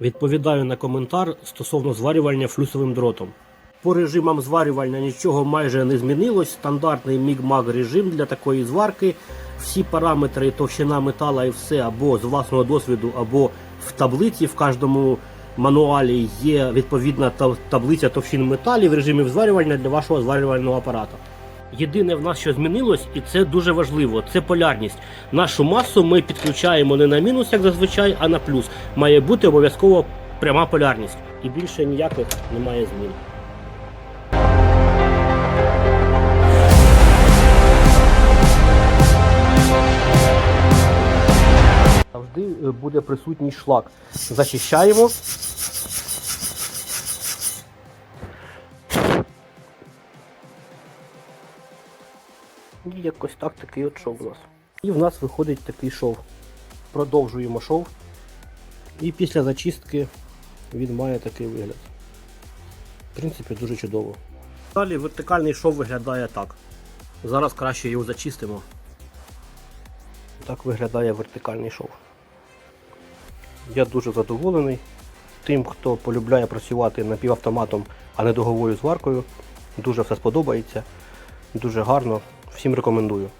Відповідаю на коментар стосовно зварювання флюсовим дротом. По режимам зварювання нічого майже не змінилось. Стандартний міг-маг режим для такої зварки. Всі параметри, товщина метала і все або з власного досвіду, або в таблиці в кожному мануалі є відповідна та- таблиця товщин металів в режимі зварювання для вашого зварювального апарата. Єдине в нас, що змінилось, і це дуже важливо, це полярність. Нашу масу ми підключаємо не на мінус, як зазвичай, а на плюс. Має бути обов'язково пряма полярність. І більше ніяких немає змін. Завжди е, буде присутній шлак. Зачищаємо. І якось так такий от шов у нас. І в нас виходить такий шов. Продовжуємо шов. І після зачистки він має такий вигляд. В принципі, дуже чудово. Далі вертикальний шов виглядає так. Зараз краще його зачистимо. Так виглядає вертикальний шов. Я дуже задоволений. Тим, хто полюбляє працювати напівавтоматом, а не дуговою зваркою. Дуже все сподобається. Дуже гарно. Всім рекомендую.